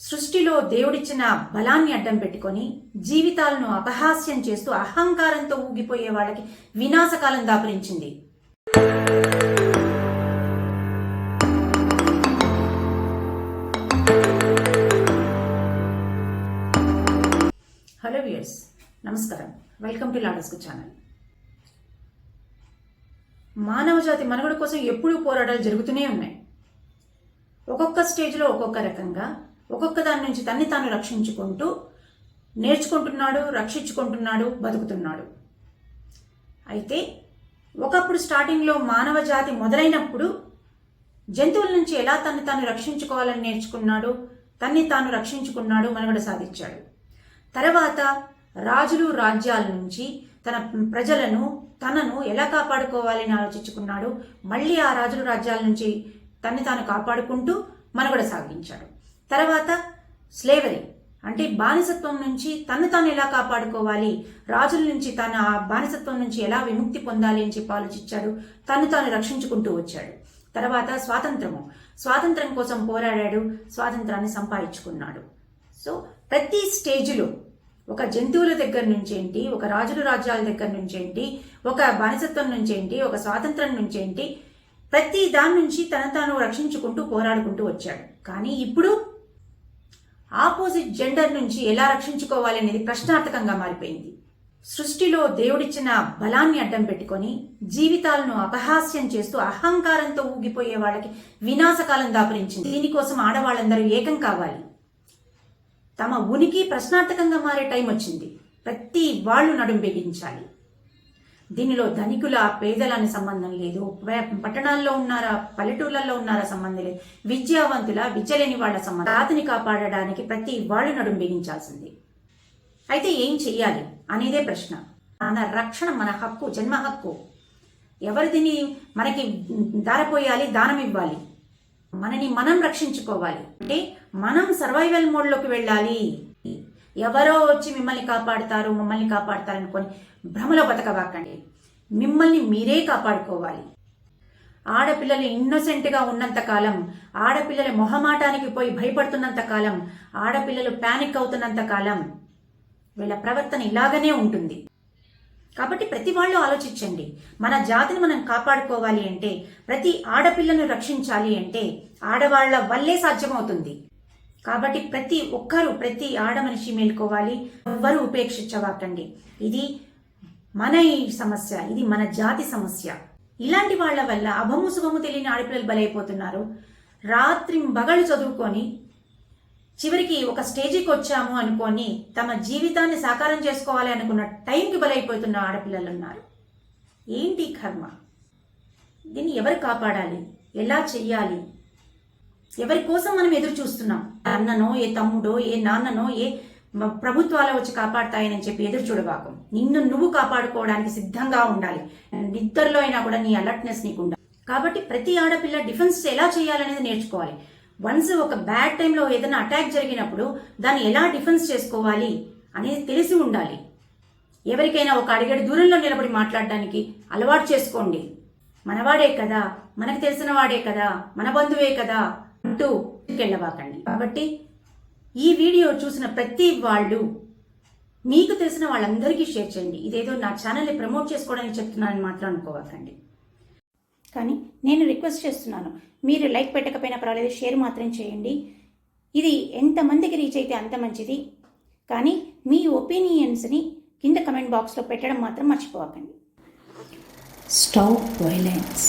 సృష్టిలో దేవుడిచ్చిన బలాన్ని అడ్డం పెట్టుకొని జీవితాలను అపహాస్యం చేస్తూ అహంకారంతో ఊగిపోయే వాళ్ళకి వినాశకాలం దాపురించింది. హలో వ్యూయర్స్ నమస్కారం. వెల్కమ్ టు లాడస్కు ఛానల్. మానవ జాతి మనుగడ కోసం ఎప్పుడూ పోరాటాలు జరుగుతూనే ఉన్నాయి. ఒక్కొక్క స్టేజ్లో ఒక్కొక్క రకంగా ఒక్కొక్క దాని నుంచి తన్ని తాను రక్షించుకుంటూ నేర్చుకుంటున్నాడు రక్షించుకుంటున్నాడు బతుకుతున్నాడు. అయితే ఒకప్పుడు స్టార్టింగ్లో మానవ జాతి మొదలైనప్పుడు జంతువుల నుంచి ఎలా తన్ని తాను రక్షించుకోవాలని నేర్చుకున్నాడు తన్ని తాను రక్షించుకున్నాడు మనుగడ సాధించాడు. తర్వాత రాజులు రాజ్యాల నుంచి తన ప్రజలను తనను ఎలా కాపాడుకోవాలని ఆలోచించుకున్నాడు మళ్ళీ ఆ రాజులు రాజ్యాల నుంచి తన్ని తాను కాపాడుకుంటూ మనుగడ సాగించాడు. తర్వాత స్లేవరీ అంటే బానిసత్వం నుంచి తను తాను ఎలా కాపాడుకోవాలి? రాజుల నుంచి తన ఆ బానిసత్వం నుంచి ఎలా విముక్తి పొందాలి అని చెప్పి ఆలోచించాడు. తను తాను రక్షించుకుంటూ వచ్చాడు. తర్వాత స్వాతంత్రము. స్వాతంత్రం కోసం పోరాడాడు. స్వాతంత్రాన్ని సంపాదించుకున్నాడు. సో ప్రతి స్టేజ్లో ఒక జంతువుల దగ్గర నుంచి ఏంటి ఒక రాజుల రాజ్యాల దగ్గర నుంచి ఏంటి ఒక బానిసత్వం నుంచి ఏంటి ఒక స్వాతంత్రం నుంచి ఏంటి ప్రతి దాని నుంచి తన తాను రక్షించుకుంటూ పోరాడుకుంటూ వచ్చాడు. కానీ ఇప్పుడు ఆపోజిట్ జెండర్ నుంచి ఎలా రక్షించుకోవాలి అనేది ప్రశ్నార్థకంగా మారిపోయింది. సృష్టిలో దేవుడిచ్చిన బలాన్ని అడ్డం పెట్టుకొని జీవితాలను అపహాస్యం చేస్తూ అహంకారంతో ఊగిపోయే వాళ్ళకి వినాశకాలం దాపురించింది. దీనికోసం ఆడవాళ్ళందరూ ఏకం కావాలి. తమ ఉనికి ప్రశ్నార్థకంగా మారే టైం వచ్చింది. ప్రతి వాళ్ళు నడుం బిగించాలి. దీనిలో ధనికుల పేదలని సంబంధం లేదు. పట్టణాల్లో ఉన్నారా పల్లెటూర్లలో ఉన్నారా సంబంధం లేదు. విద్యావంతుల విద్యలేని వాళ్ళ సంబంధం. జాతిని కాపాడడానికి ప్రతి వాళ్ళు నడుం బిగించాల్సింది. అయితే ఏం చెయ్యాలి అనేదే ప్రశ్న. మన రక్షణ మన హక్కు జన్మ హక్కు. ఎవరిదిని మనకి దారపోయాలి దానం ఇవ్వాలి మనని మనం రక్షించుకోవాలి. అంటే మనం సర్వైవల్ మోడ్లోకి వెళ్ళాలి. ఎవరో వచ్చి మిమ్మల్ని కాపాడుతారు మమ్మల్ని కాపాడుతారు అనుకొని భ్రమలో బతకబాకండి. మిమ్మల్ని మీరే కాపాడుకోవాలి. ఆడపిల్లలు ఇన్నోసెంట్గా ఉన్నంత కాలం ఆడపిల్లల మొహమాటానికి పోయి భయపడుతున్నంత కాలం ఆడపిల్లలు ప్యానిక్ అవుతున్నంత కాలం వీళ్ళ ప్రవర్తన ఇలాగనే ఉంటుంది. కాబట్టి ప్రతి వాళ్ళు ఆలోచించండి. మన జాతిని మనం కాపాడుకోవాలి అంటే ప్రతి ఆడపిల్లను రక్షించాలి అంటే ఆడవాళ్ళ వల్లే సాధ్యమవుతుంది. కాబట్టి ప్రతి ఒక్కరూ ప్రతి ఆడ మనిషి మేల్కోవాలి. ఎవ్వరూ ఉపేక్షించవాకండి ఇది మన ఈ సమస్య ఇది మన జాతి సమస్య. ఇలాంటి వాళ్ళ వల్ల అభము శుభము తెలియని ఆడపిల్లలు బలైపోతున్నారు. రాత్రి బగళ్ళు చదువుకొని చివరికి ఒక స్టేజికి వచ్చాము అనుకొని తమ జీవితాన్ని సాకారం చేసుకోవాలి అనుకున్న టైంకి బలైపోతున్న ఆడపిల్లలు ఉన్నారు ఏంటి కర్మ? దీన్ని ఎవరు కాపాడాలి? ఎలా చెయ్యాలి? ఎవరి కోసం మనం ఎదురు చూస్తున్నాం అన్ననో ఏ తమ్ముడో ఏ నాన్ననో ఏ ప్రభుత్వాలు వచ్చి కాపాడతాయని చెప్పి ఎదురు చూడబాకు. నిన్ను నువ్వు కాపాడుకోవడానికి సిద్ధంగా ఉండాలి. నిద్రలో అయినా కూడా నీ అలర్ట్నెస్ నీకు ఉండాలి. కాబట్టి ప్రతి ఆడపిల్ల డిఫెన్స్ ఎలా చేయాలనేది నేర్చుకోవాలి. వన్స్ ఒక బ్యాడ్ టైంలో ఏదైనా అటాక్ జరిగినప్పుడు దాన్ని ఎలా డిఫెన్స్ చేసుకోవాలి అనేది తెలిసి ఉండాలి. ఎవరికైనా ఒక అడిగడి దూరంలో నిలబడి మాట్లాడడానికి అలవాటు చేసుకోండి. మనవాడే కదా మనకు తెలిసిన వాడే కదా మన బంధువే కదా అంటూ వెళ్ళబాకండి కాబట్టి ఈ వీడియో చూసిన ప్రతి వాళ్ళు మీకు తెలిసిన వాళ్ళందరికీ షేర్ చేయండి. ఇదేదో నా ఛానల్ని ప్రమోట్ చేసుకోవడానికి చెప్తున్నానని మాత్రం అనుకోవకండి కానీ నేను రిక్వెస్ట్ చేస్తున్నాను మీరు లైక్ పెట్టకపోయినా పర్వాలేదు షేర్ మాత్రం చేయండి. ఇది ఎంతమందికి రీచ్ అయితే అంత మంచిది. కానీ మీ ఒపీనియన్స్ని కింద కమెంట్ బాక్స్లో పెట్టడం మాత్రం మర్చిపోకండి స్టాప్ వైలెన్స్